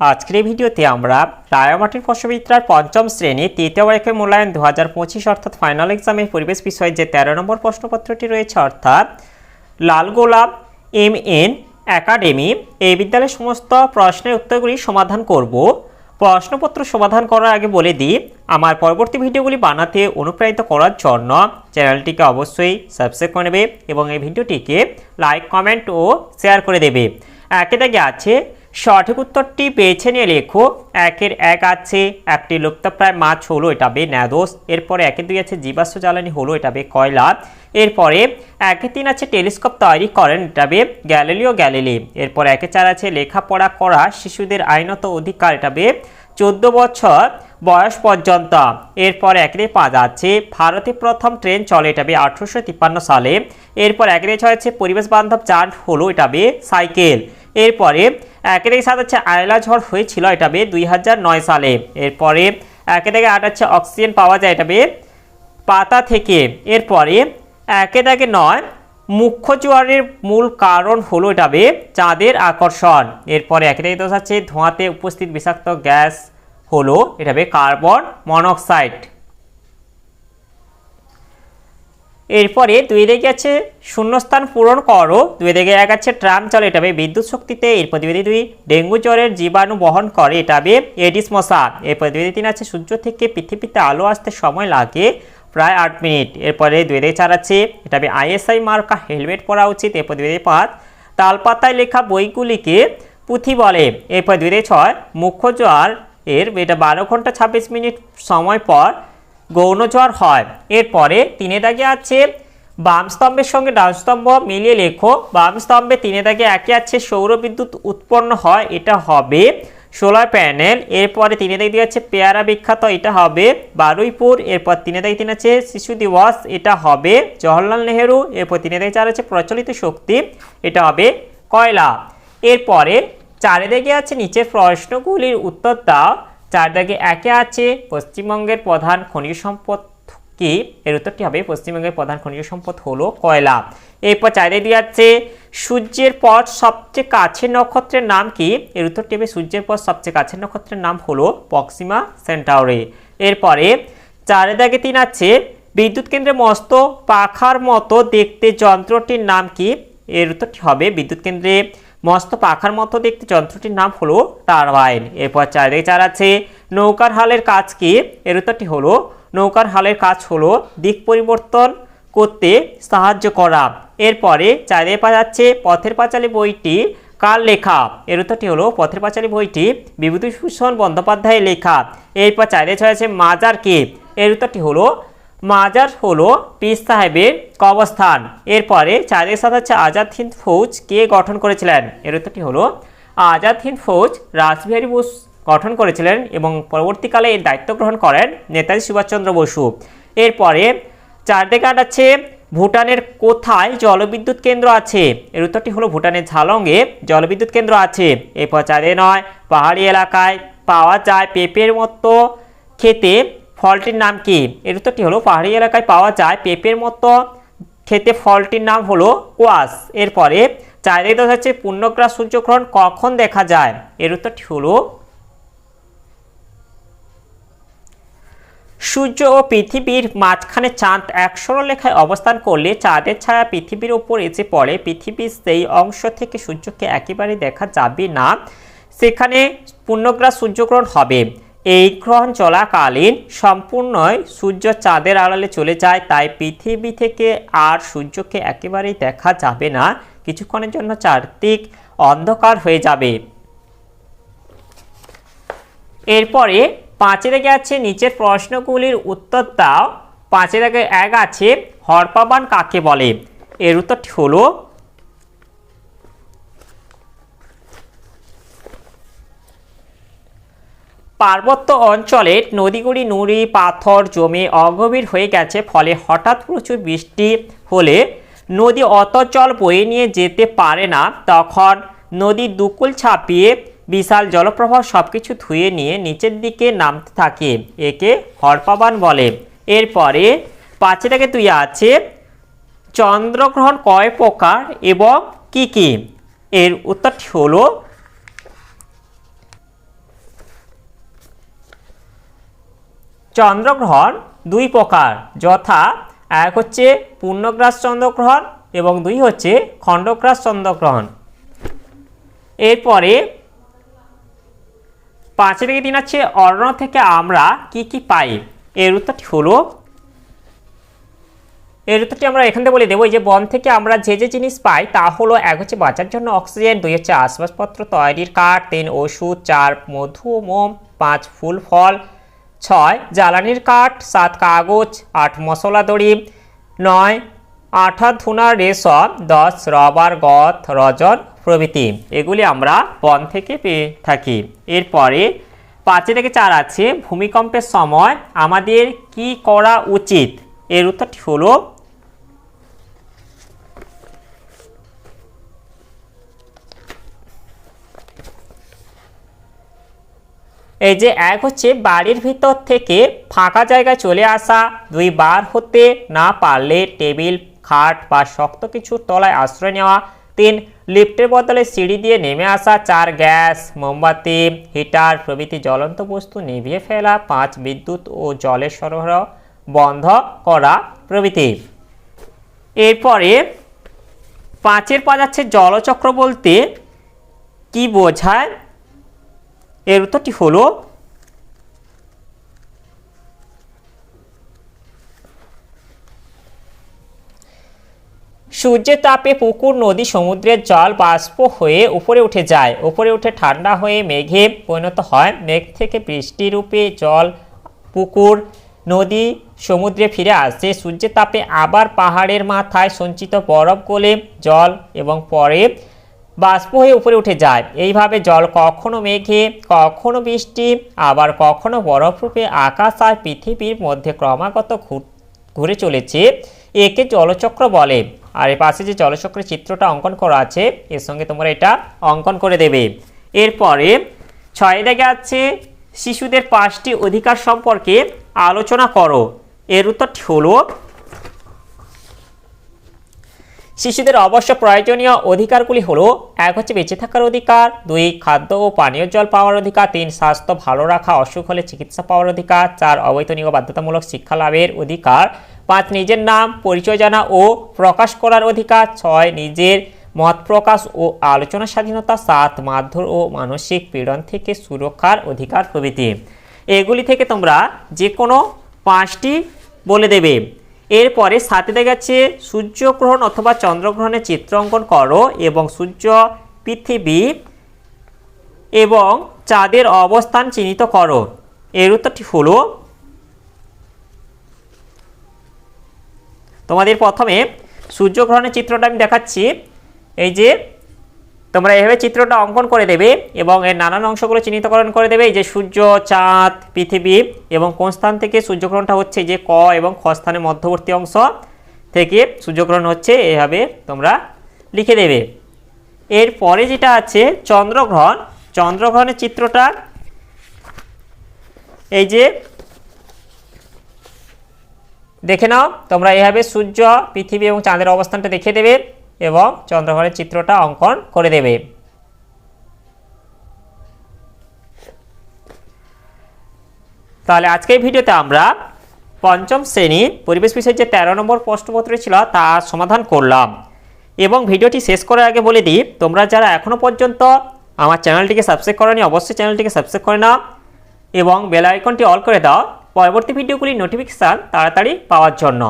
আজকের ভিডিওতে আমরা রায়ামাটির ফসবিদ্যার পঞ্চম শ্রেণি তৃতীয় বর্ষের মূল্যায়ন দু হাজার পঁচিশ অর্থাৎ ফাইনাল এক্সামের পরিবেশ বিষয়ে যে তেরো নম্বর প্রশ্নপত্রটি রয়েছে, অর্থাৎ লাল গোলাপ এম এন একাডেমি এই বিদ্যালয়ের সমস্ত প্রশ্নের উত্তরগুলি সমাধান করব। প্রশ্নপত্র সমাধান করার আগে বলে দিই, আমার পরবর্তী ভিডিওগুলি বানাতে অনুপ্রাণিত করার জন্য চ্যানেলটিকে অবশ্যই সাবস্ক্রাইব করে নেবে এবং এই ভিডিওটিকে লাইক কমেন্ট ও শেয়ার করে দেবে। একে দাগে আছে সঠিক উত্তরটি বেছে নিয়ে লেখো। একের এক আছে, একটি লুপ্তপ্রায় মাছ হলো, এটা বে ন্যাদোস। এরপরে একে দুই আছে, জীবাশ্ম জ্বালানি হলো, এটা বে কয়লা। এরপরে একে তিন আছে, টেলিস্কোপ তৈরি করেন, এটা বে গ্যালিলিও গ্যালিলি এরপর একে চার আছে, লেখাপড়া করা শিশুদের আইনত অধিকার, এটা বে চোদ্দ বছর বয়স পর্যন্ত। এরপর একরে পাঁচ আছে, ভারতে প্রথম ট্রেন চলে, এটা বে আঠারোশো সালে। এরপর একরে ছয় আছে, পরিবেশ বান্ধব চার্ট হলো, এটা বে সাইকেল। এরপরে একে থেকে সাত হচ্ছে আয়লা ঝড় হয়েছিল এটা বে দুই হাজার নয় সালে। এরপরে একে থেকে আট হচ্ছে অক্সিজেন পাওয়া যায় এটা বে পাতা থেকে। এরপরে একে থেকে নয়, মুখ্য জোয়ারের মূল কারণ হলো এটা বে চাঁদের আকর্ষণ। এরপরে একে থেকে দশ আছে ধোঁয়াতে উপস্থিত বিষাক্ত গ্যাস হলো এটা বে কার্বন মনোক্সাইড। এরপরে দুই দিকে আছে শূন্যস্থান পূরণ করো, দুই দিকে এক আছে ট্রাম চলে, এটা হবে বিদ্যুৎ শক্তিতে এরপর দুই দুই ডেঙ্গু জ্বরের জীবাণু বহন করে, এটা হবে এডিস মশা এরপর দুই তিন আছে সূর্য থেকে পৃথিবীতে আলো আসতে সময় লাগে, প্রায় আট মিনিট। এরপরে দুই দিকে চার আছে, এটা হবে আইএসআই মার্কা, হেলমেট পরা উচিত এরপর দুই দিকে পাঁচ। তালপাতায় লেখা বইগুলিকে পুঁথি বলে, এরপর দুই ছয়, মুখ্য জ্বর, এর এটা বারো ঘণ্টা ছাব্বিশ মিনিট সময় পর গৌণ জ্বর হয়। এরপরে তিনে দাগে আছে বাম স্তম্ভের সঙ্গে ডান স্তম্ভ মিলিয়ে লেখো। বাম স্তম্ভে তিনে দাগে একে আছে সৌর বিদ্যুৎ উৎপন্ন হয়, এটা হবে সোলার প্যানেল। এরপরে তিনে দাগে দিয়ে আছে পেয়ারা বিখ্যাত, এটা হবে বারুইপুর। এরপর তিনে দাগে তিন আছে শিশু দিবস, এটা হবে জওহরলাল নেহেরু। এরপর তিনে দাগে চার আছে প্রচলিত শক্তি, এটা হবে কয়লা। এরপরে চারে দিকে আছে নিচের প্রশ্নগুলির উত্তর দাও। চার দাগে একে আছে পশ্চিমবঙ্গের প্রধান খনিজ সম্পদ কি? এর উত্তরটি হবে পশ্চিমবঙ্গের প্রধান খনিজ সম্পদ হলো কয়লা। এরপর চারে দিয়ে আছে সূর্যের পর সবচেয়ে কাছের নক্ষত্রের নাম কি? এর উত্তরটি হবে সূর্যের পর সবচেয়ে কাছের নক্ষত্রের নাম হলো পক্সিমা সেন্টাউরে। এরপরে চারে দাগে তিন আছে বিদ্যুৎ কেন্দ্রের মস্ত পাখার মতো দেখতে যন্ত্রটির নাম কি? এর উত্তরটি হবে বিদ্যুৎ কেন্দ্রে মস্ত পাখার মতো দেখতে যন্ত্রটির নাম হলো টারবাইন। এরপর চারিদিকে চার আছে নৌকার হালের কাজ কি? এর উত্তরটি হলো, নৌকার হালের কাজ হলো দিক পরিবর্তন করতে সাহায্য করা। এরপরে চারিদিকে পাওয়া যাচ্ছে পথের পাঁচালী বইটি কার লেখা? এর উত্তরটি হলো, পথের পাঁচালী বইটি বিভূতিভূষণ বন্দ্যোপাধ্যায়ের লেখা। এরপর চারিদিকে ছয় আছে মাজার কে? এর উত্তরটি হলো মাজার হলো পীর সাহেবের কবস্থান এরপরে চাঁদের সাথে হচ্ছে আজাদ হিন্দ ফৌজ কে গঠন করেছিলেন? এর উত্তরটি হলো, আজাদ হিন্দ ফৌজ রাসবিহারী বোস গঠন করেছিলেন এবং পরবর্তীকালে এর দায়িত্ব গ্রহণ করেন নেতাজি সুভাষচন্দ্র বসু। এরপরে চারদিকে আছে ভুটানের কোথায় জলবিদ্যুৎ কেন্দ্র আছে? এর উত্তরটি হলো, ভুটানের ঝালংয়ে জলবিদ্যুৎ কেন্দ্র আছে। এরপর চাঁদে নয়, পাহাড়ি এলাকায় পাওয়া যায় পেঁপের মতো খেতে ফলটির নাম কি? এর উত্তরটি হলো, পাহাড়ি এলাকায় পাওয়া যায় পেঁপের মতো। খেতে ফলটির নাম হলো কোয়াস এরপরে, চারিদিকে দেখা যাচ্ছে পূর্ণগ্রাস সূর্যগ্রহণ কখন দেখা যায়? এর উত্তরটি হলো, সূর্য ও পৃথিবীর মাঝখানে চাঁদ এক লেখায় অবস্থান করলে চাঁদের ছায়া পৃথিবীর ওপর এসে পড়ে। পৃথিবীর সেই অংশ থেকে সূর্যকে একেবারে দেখা যাবে না। সেখানে পূর্ণগ্রাস সূর্যগ্রহণ হবে। এই গ্রহণ চলাকালীন সম্পূর্ণই সূর্য চাঁদের আড়ালে চলে যায়, তাই পৃথিবী থেকে আর সূর্যকে একেবারেই দেখা যাবে না। কিছুক্ষণের জন্য চারদিক অন্ধকার হয়ে যাবে। এরপরে পাঁচে রেখে আছে নিচের প্রশ্নগুলির উত্তর দাও। পাঁচে রেখে এক আছে, হরপাবান কাকে বলে? এর উত্তরটি হলো পার্বত্য অঞ্চলের নদীগুলি নুড়ি, পাথর জমে অগভীর হয়ে গেছে। ফলে হঠাৎ প্রচুর বৃষ্টি হলে নদী অত জল বয়ে নিয়ে যেতে পারে না। তখন নদী দুকুল ছাপিয়ে বিশাল জলপ্রবাহ সব কিছু ধুয়ে নিয়ে নিচের দিকে নামতে থাকে, একে হরপাবান বলে। এরপরে পাঁচে থেকে দুই আছে, চন্দ্রগ্রহণ কয় প্রকার এবং কি কি? এর উত্তরটি হলো চন্দ্রগ্রহণ দুই প্রকার, যথা এক হচ্ছে পূর্ণগ্রাস চন্দ্রগ্রহণ এবং দুই হচ্ছে খণ্ডগ্রাস চন্দ্রগ্রহণ। এরপরে দিকে দিন আছে, অরণ্য থেকে আমরা কি কি পাই? এর উত্তরটি হলো, এর উত্তরটি আমরা এখান থেকে বলে দেবো যে বন থেকে আমরা যে যে জিনিস পাই তা হলো এক হচ্ছে বাঁচার জন্য অক্সিজেন, দুই হচ্ছে আসবাবপত্র তৈরির কাঠ, তিন ওষুধ, চার মধু, মোম, পাঁচ ফুল, ফল ছয়, জ্বালানির কাঠ, সাত কাগজ, আট মশলা দড়ি, নয়, আঠা ধুনা, রেশম, দশ, রবার, গথ রজন প্রভৃতি। এগুলি আমরা বন থেকে পেয়ে থাকি। এরপরে পাঁচে থেকে চার আছে, ভূমিকম্পের সময় আমাদের কি করা উচিত? এর উত্তরটি হলো এই যে এক হচ্ছে বাড়ির ভিতর থেকে ফাঁকা জায়গায় চলে আসা, দুই বার হতে না পারলে টেবিল, খাট বা শক্ত কিছুর তলায় আশ্রয় নেওয়া, তিন, লিফটের বদলে সিঁড়ি দিয়ে নেমে আসা, চার, গ্যাস, মোমবাতি, হিটার প্রভৃতি জ্বলন্ত বস্তু নিভিয়ে ফেলা, পাঁচ, বিদ্যুৎ ও জলের সরবরাহ বন্ধ করা প্রভৃতি এরপরে পাঁচের পা যাচ্ছে জলচক্র বলতে কি বোঝায়? এর উত্তরটি হলো সূর্যের তাপে পুকুর, নদী, সমুদ্রের জল বাষ্প হয়ে উপরে উঠে যায়। উপরে উঠে ঠান্ডা হয়ে মেঘে পরিণত হয়। মেঘ থেকে বৃষ্টি রূপে জল, পুকুর, নদী, সমুদ্রে ফিরে আসে। সূর্যের তাপে আবার পাহাড়ের মাথায় সঞ্চিত বরফ গলে জল এবং পরে বাষ্প হয়ে উপরে উঠে যায়। এইভাবে জল কখনো মেঘে, কখনো বৃষ্টি, আবার কখনো বরফরূপে আকাশ আর পৃথিবীর মধ্যে ক্রমাগত ঘুরে চলেছে। একে জলচক্র বলে। আর এর পাশে যে জলচক্রের চিত্রটা অঙ্কন করা আছে, এর সঙ্গে তোমরা এটা অঙ্কন করে দেবে। এরপরে ছয় দাগে আছে, শিশুদের পাঁচটি অধিকার সম্পর্কে আলোচনা করো। এর উত্তরটি হলো শিশুদের অবশ্য প্রয়োজনীয় অধিকারগুলি হলো, এক হচ্ছে বেঁচে থাকার অধিকার, দুই, খাদ্য ও পানীয় জল পাওয়ার অধিকার, তিন, স্বাস্থ্য ভালো রাখা, অসুখ হলে চিকিৎসা পাওয়ার অধিকার, চার, অবৈতনিক বাধ্যতামূলক শিক্ষা লাভের অধিকার, পাঁচ, নিজের নাম, পরিচয় জানা ও প্রকাশ করার অধিকার, ছয়, নিজের মত প্রকাশ ও আলোচনা স্বাধীনতা, সাত, মারধর ও মানসিক পীড়ন থেকে সুরক্ষার অধিকার প্রভৃতি। এগুলি থেকে তোমরা যে কোনো পাঁচটি বলে দেবে। এরপরে সাথে দেখাচ্ছে সূর্যগ্রহণ অথবা চন্দ্রগ্রহণের চিত্র অঙ্কন করো এবং সূর্য, পৃথিবী এবং চাঁদের অবস্থান চিহ্নিত করো। এর উত্তরটি হলো তোমাদের প্রথমে সূর্যগ্রহণের চিত্রটা আমি দেখাচ্ছি। এই যে তোমরা এভাবে চিত্রটা অঙ্কন করে দেবে এবং এর নানান অংশগুলো চিহ্নিতকরণ করে দেবে। যে সূর্য, চাঁদ, পৃথিবী এবং কোন স্থান থেকে সূর্যগ্রহণটা হচ্ছে যে ক এবং খ স্থানের মধ্যবর্তী অংশ থেকে সূর্যগ্রহণ হচ্ছে, এভাবে তোমরা লিখে দেবে। এরপরে যেটা আছে, চন্দ্রগ্রহণ। চন্দ্রগ্রহণের চিত্রটা এই যে দেখে নাও, তোমরা এভাবে সূর্য, পৃথিবী এবং চাঁদের অবস্থানটা দেখে দেবে। এবং চন্দ্রগ্রহণের চিত্রটা অঙ্কন করে দেবে। তাহলে আজকের ভিডিওতে আমরা পঞ্চম শ্রেণি পরিবেশ বিষয়ের যে তেরো নম্বর প্রশ্নপত্র ছিল, তা সমাধান করলাম। এবং ভিডিওটি শেষ করার আগে বলে দিই, তোমরা যারা এখনও পর্যন্ত আমার চ্যানেলটিকে সাবস্ক্রাইব করনি, অবশ্যই চ্যানেলটিকে সাবস্ক্রাইব করে নাও এবং বেল আইকনটি অল করে দাও। পরবর্তী ভিডিওগুলির নোটিফিকেশান তাড়াতাড়ি পাওয়ার জন্য।